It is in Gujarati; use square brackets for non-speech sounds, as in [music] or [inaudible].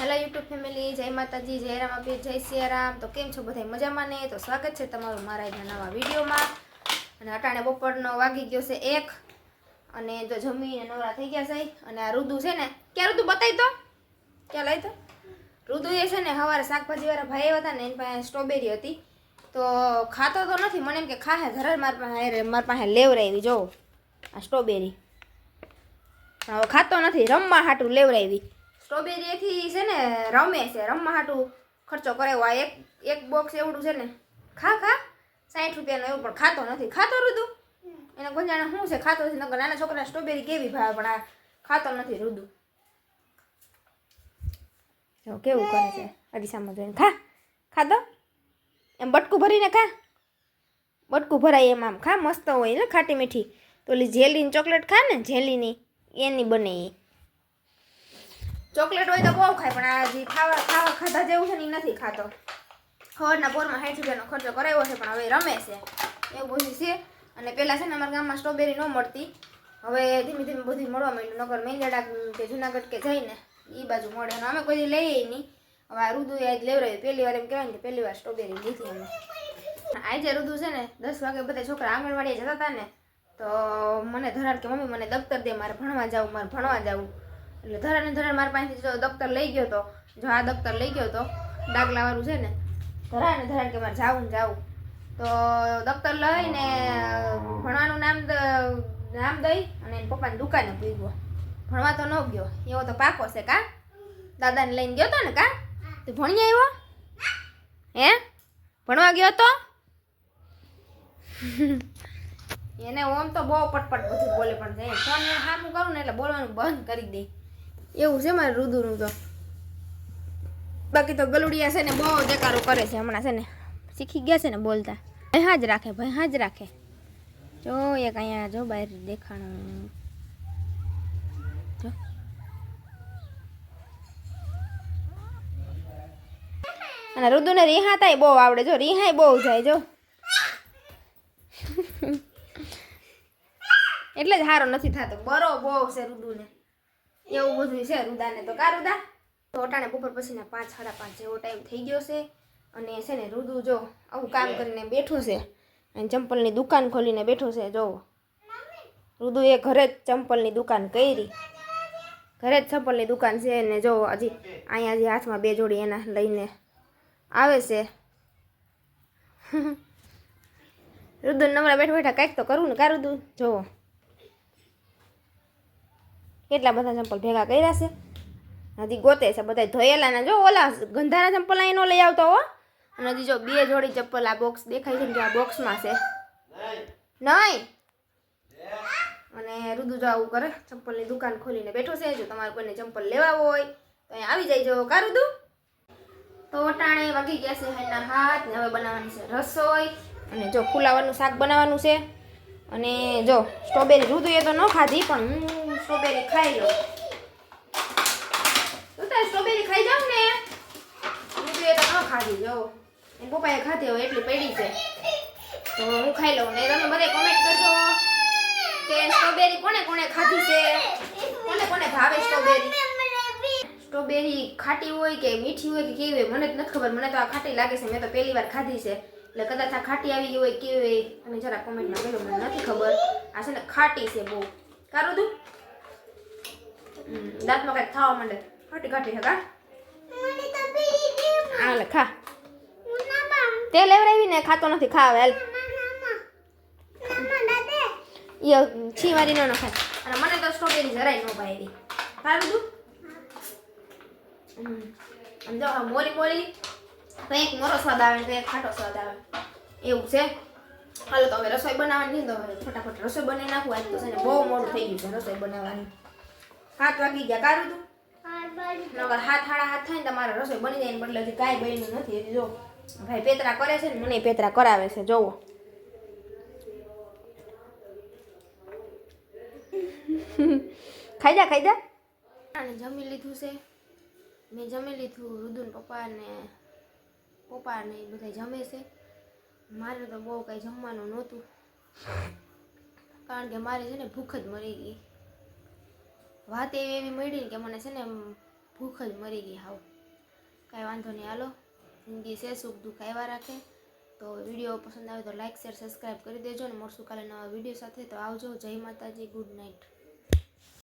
હેલો યુટ્યુબ ફેમિલી, જય માતાજી, જય રામ આપી જય સિયારામ. તો કેમ છો બધા મજામાં ને? તો સ્વાગત છે તમારું મારા આજના નવા વિડીયોમાં. અને અટાણે બપોરનો વાગી ગયો છે એક. અને જો જમીને નવરા થઈ ગયા છે. અને આ રુદુ છે ને, ક્યાં રુદુ બતાવી તો? ક્યાં લઈ તો? રુદુ એ છે ને, સવારે શાકભાજીવાળા ભાઈ આવ્યા હતા ને, એની પાસે સ્ટ્રોબેરી હતી. તો ખાતો તો નથી, મને એમ કે ખાહે ધરાર મારા પાસે મારા પાસે લેવરાવી જો આ સ્ટ્રોબેરી. હવે ખાતો નથી, રમવા હાટું લેવરાવી સ્ટ્રોબેરીથી છે ને રમે છે, રમવા હાટું ખર્ચો કરાવ્યો આ એક એક બોક્સ એવડું છે ને, ખા ખા. સાઠ રૂપિયાનો એવું, પણ ખાતો નથી. ખાતો રુદુ? એને ગંજાણે શું છે? ખાતો નથી. નગર નાના છોકરા સ્ટ્રોબેરી કેવી ભાવે, પણ આ ખાતો નથી રુદુ. કેવું કરે છે? અરીસામાં જોઈને ખા. ખાધો એમ બટકું ભરીને ખા. બટકું ભરાય એમ આમ. ખા, મસ્ત હોય ને, ખાટી મીઠી. તો ઓલી જેલીની ચોકલેટ ખા ને, જેલીની, એની બને એ. ચોકલેટ હોય તો બહુ ખાય, પણ આ જે ખાવા ખાવા ખાધા જેવું છે ને એ નથી ખાતો. ખવડના પોરમાં સાઠ રૂપિયાનો ખર્ચો કરાવ્યો છે, પણ હવે રમે છે. એવું બધું છે. અને પહેલાં છે ને અમારા ગામમાં સ્ટ્રોબેરી ન મળતી. હવે ધીમે ધીમે બધું મળવા માંડ્યું નગર મેંદડા કે જુનાગઢ કે જઈને એ બાજુ મળે. અને અમે કોઈ લઈએ નહીં. હવે આ રુદુ આજ લેવડાવી પહેલી વાર એમ કહેવાય ને પહેલી વાર સ્ટ્રોબેરી લીધી અમે. આજે રુદુ છે ને દસ વાગે બધા છોકરા આંગણવાડીએ જતા હતા ને, તો મને ધરાડ કે મમ્મી મને દફતર દે, મારે ભણવા જાવું મારે ભણવા જાવું એટલે ધરાને ધરાડ મારા પાસેથી જો દફતર લઈ ગયો તો, જો આ દફતર લઈ ગયો તો દાખલાવાળું છે ને ધરાને ધરાણ કે મારે જાવું ને જાવું. તો દફતર લઈને ભણવાનું નામ નામ દઈ અને એના પપ્પાની દુકાને પૂગ્યો. ભણવા તો ન ગયો, એવો તો પાકો છે કા? દાદાને લઈને ગયો તો ને કા? તું ભણી આવ્યો હે? ભણવા ગયો તો? [laughs] એને ઓમ તો બહુ પટપટ બધું બોલે પણ છે ફોન સામું કરું ને એટલે બોલવાનું બંધ કરી દે. એવું છે મારે રુદુનું તો બાકી તો ગલુડિયા છે ને બહુ દેકારો કરે છે હમણાં છે ને. શીખી ગયા છે ને બોલતા. ભાઈ હાજ રાખે, ભાઈ હાજ રાખે. જો એક અહીંયા જો બહાર દેખાણું. જો. અને રુદુને રીહાતા બહુ આવડે. જો રિહાય બહુ જાય, જો. [laughs] એટલે જ સારો નથી થતો. બરો બહુ છે રુદુને. એવું બધું છે રુદાને. તો કા રુદા? તો અટાણે બપોર પછીના પાંચ સાડા પાંચ જેવો ટાઈમ થઈ ગયો છે. અને છે ને રુદુ જો આવું કામ કરીને બેઠું છે. અને ચંપલની દુકાન ખોલીને બેઠું છે જો. રુદુએ ઘરે જ ચંપલની દુકાન કરી. ઘરે જ ચંપલની દુકાન છે ને જો હજી અહીંયા હજી હાથમાં બે જોડી એના લઈને આવે છે. [laughs] રુદુ નવરા બેઠા બેઠા કાંઈક તો કરવું ને કા રુદુ? જોવો કેટલા બધા ચંપલ ભેગા કર્યા છે? હજી ગોતે છે બધા ધોયેલા ને જો ઓલા ગંધાના ચંપલ અહીં ન લઈ આવતો હો. અને હજી જો બે જોડી ચંપલ આ બોક્સ દેખાય છે ને આ બોક્સમાં છે. નહીં? અને રુદુ જો આવું કરે ચંપલની દુકાન ખોલીને બેઠો છે, જો તમારે કોઈને ચંપલ લેવા હોય તો અહીં આવી જાય કા રુદુ? તો વટાણે વાગી ગયા છે એના હાથ, ને હવે બનાવવાની છે રસોઈ, અને જો ફુલાવાનું શાક બનાવવાનું છે. અને જો સ્ટ્રોબેરી રુદુએ તો ન ખાધી, પણ હું સ્ટ્રોબેરી ખાઈ લો તું તારે સ્ટ્રોબેરી ખાઈ જાવ ને રુદુએ તો ન ખાધી જો પપ્પાએ ખાધી હોય એટલી પડી છે તો હું ખાઈ લઉં ને તમે બધે કોમેન્ટ કરજો કે સ્ટ્રોબેરી કોને કોને ખાધી છે કોને કોને ભાવે સ્ટ્રોબેરી સ્ટ્રોબેરી ખાટી હોય કે મીઠી હોય કે કેવી હોય મને જ નથી ખબર મને તો આ ખાટી લાગે છે મેં તો પહેલી વાર ખાધી છે એટલે કદાચ આ ખાટી આવી ગઈ હોય કેવી હોય તમે જરા કોમેન્ટમાં કહેજો મને નથી ખબર આ છે ને ખાટી છે બહુ કારું તું દાંતમાં કંઈક થવા માંડે ખાટી ખાટી છે કા આ લે ખા તે લેવડાવી ને ખાતો નથી ખા હવે હાલ ઈ છીવારી ન ખાય અને મને તો સ્ટ્રોબેરી જરાય ન ભાવી ખારું તું. આમ જો મોરી મોરી તો એક મોરો સ્વાદ આવે તો એક ખાટો સ્વાદ આવે એવું છે હાલો તો હવે રસોઈ બનાવવાની છે તો ફટાફટ રસોઈ બનાવી નાખું આજ તો છે બહુ મોડું થઈ ગયું છે રસોઈ બનાવવાની હાથ વાગી ગયા. કારું તું. નગર હાથ હાડા હાથ થાય ને તમારે રસોઈ બની જાય ને બદલે હજી કાંઈ બન્યું નથી. હજી જો ભાઈ પેતરા કરે છે ને મને પેતરા કરાવે છે. જોવો. ખાઈ જા ખાઈ જા. અને જમી લીધું છે. મેં જમી લીધું રુદુન પપ્પા ને પપ્પા ને એ બધા જમે છે. મારે તો બહુ કાંઈ જમવાનું નહોતું. કારણ કે મારે છે ને ભૂખ જ મરી ગઈ. વાત એવી એવી મળી કે મને છે ને ભૂખ જ મરી ગઈ હાવ. કાંઈ વાંધો નહીં, હાલો. જિંદગી છે, સુખ દુઃખ આવ્યા રાખે. તો વીડિયો પસંદ આવે તો લાઇક શેર સબસ્ક્રાઈબ કરી દેજો અને મળશું કાલે નવા વીડિયો સાથે. તો આવજો, જય માતાજી ગુડ નાઇટ